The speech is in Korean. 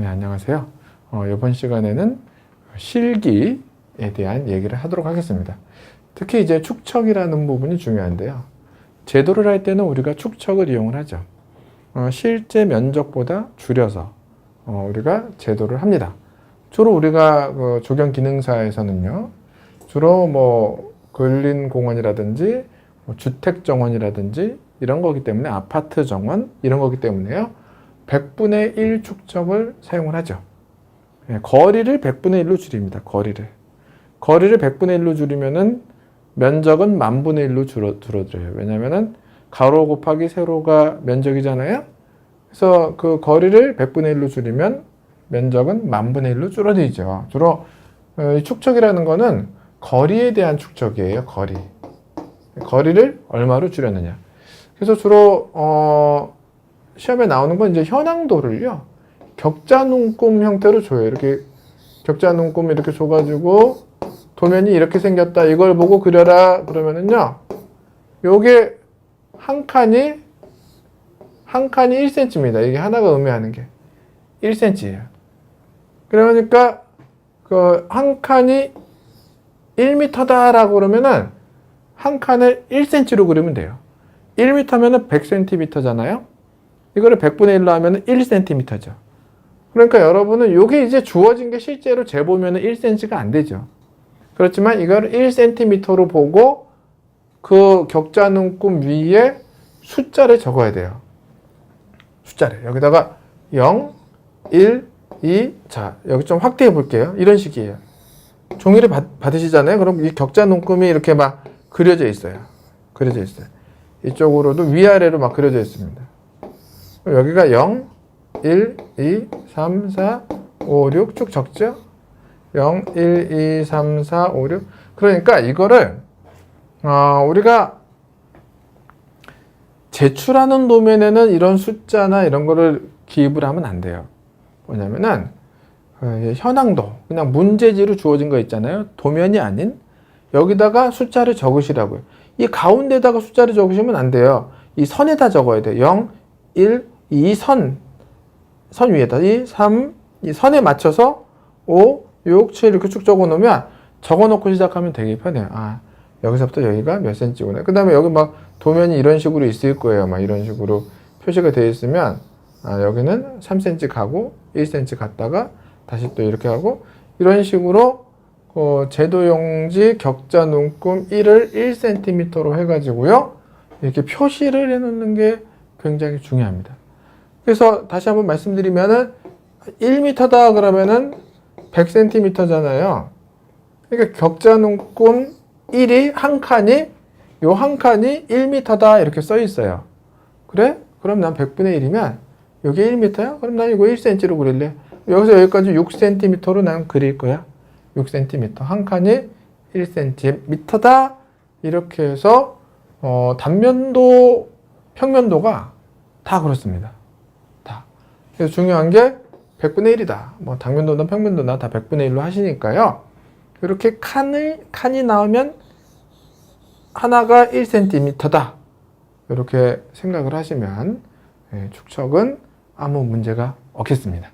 네, 안녕하세요. 어, 이번 시간에는 실기에 대한 얘기를 하도록 하겠습니다. 특히 이제 축척이라는 부분이 중요한데요. 제도를 할 때는 우리가 축척을 이용을 하죠. 어, 실제 면적보다 줄여서 어, 우리가 제도를 합니다. 주로 우리가 그 조경 기능사에서는요, 주로 뭐 근린 공원이라든지 뭐 주택 정원이라든지 이런 거기 때문에 아파트 정원 이런 거기 때문에요. 100분의 1 축척을 사용을 하죠. 예, 거리를 100분의 1로 줄입니다. 거리를. 거리를 100분의 1로 줄이면은 면적은 만분의 1로 줄어, 줄어들어요. 왜냐면은 가로 곱하기 세로가 면적이잖아요. 그래서 그 거리를 100분의 1로 줄이면 면적은 만분의 1로 줄어들죠. 주로 어, 이 축척이라는 거는 거리에 대한 축척이에요. 거리. 거리를 얼마로 줄였느냐. 그래서 주로 어, 시험에 나오는 건 이제 현황도를요. 격자 눈금 형태로 줘요. 이렇게 격자 눈금 이렇게 줘가지고 도면이 이렇게 생겼다. 이걸 보고 그려라. 그러면은요. 요게 한 칸이 한 칸이 1cm입니다. 이게 하나가 의미하는 게 1cm예요. 그러니까 그 한 칸이 1m다라고 그러면은 한 칸을 1cm로 그리면 돼요. 1m면은 100cm잖아요. 이거를 100분의 1로 하면 1cm죠. 그러니까 여러분은 이게 이제 주어진 게 실제로 재보면 1cm가 안 되죠. 그렇지만 이걸 1cm로 보고 그 격자 눈금 위에 숫자를 적어야 돼요. 숫자를. 여기다가 0, 1, 2, 자, 여기 좀 확대해 볼게요. 이런 식이에요. 종이를 받, 받으시잖아요. 그럼 이 격자 눈금이 이렇게 막 그려져 있어요. 그려져 있어요. 이쪽으로도 위아래로 막 그려져 있습니다. 여기가 0, 1, 2, 3, 4, 5, 6 쭉 적죠? 0, 1, 2, 3, 4, 5, 6. 그러니까 이거를 어, 우리가 제출하는 도면에는 이런 숫자나 이런 거를 기입을 하면 안 돼요. 뭐냐면은 어, 현황도 그냥 문제지로 주어진 거 있잖아요. 도면이 아닌 여기다가 숫자를 적으시라고요. 이 가운데다가 숫자를 적으시면 안 돼요. 이 선에다 적어야 돼요. 0, 1, 2, 선. 선 위에다. 2, 3, 이 선에 맞춰서 5, 6, 7 이렇게 쭉 적어 놓으면 적어 놓고 시작하면 되게 편해요. 아, 여기서부터 여기가 몇 cm구나. 그 다음에 여기 막 도면이 이런 식으로 있을 거예요. 막 이런 식으로 표시가 되어 있으면 아, 여기는 3cm 가고 1cm 갔다가 다시 또 이렇게 하고 이런 식으로 어, 제도용지 격자 눈금 1을 1cm로 해가지고요. 이렇게 표시를 해놓는 게 굉장히 중요합니다. 그래서 다시 한번 말씀드리면은 1m다 그러면은 100cm잖아요. 그러니까 격자 눈금 1이 한 칸이 요 한 칸이 1m다 이렇게 써 있어요. 그래? 그럼 난 100분의 1이면 여기 1m야? 그럼 난 이거 1cm로 그릴래. 여기서 여기까지 6cm로 난 그릴 거야. 6cm. 한 칸이 1cm다. 이렇게 해서 어, 단면도, 평면도가 다 그렇습니다. 다. 그래서 중요한 게 100분의 1이다. 뭐 당면도나 평면도나 다 100분의 1로 하시니까요. 이렇게 칸을, 칸이 나오면 하나가 1cm다. 이렇게 생각을 하시면 예, 축척은 아무 문제가 없겠습니다.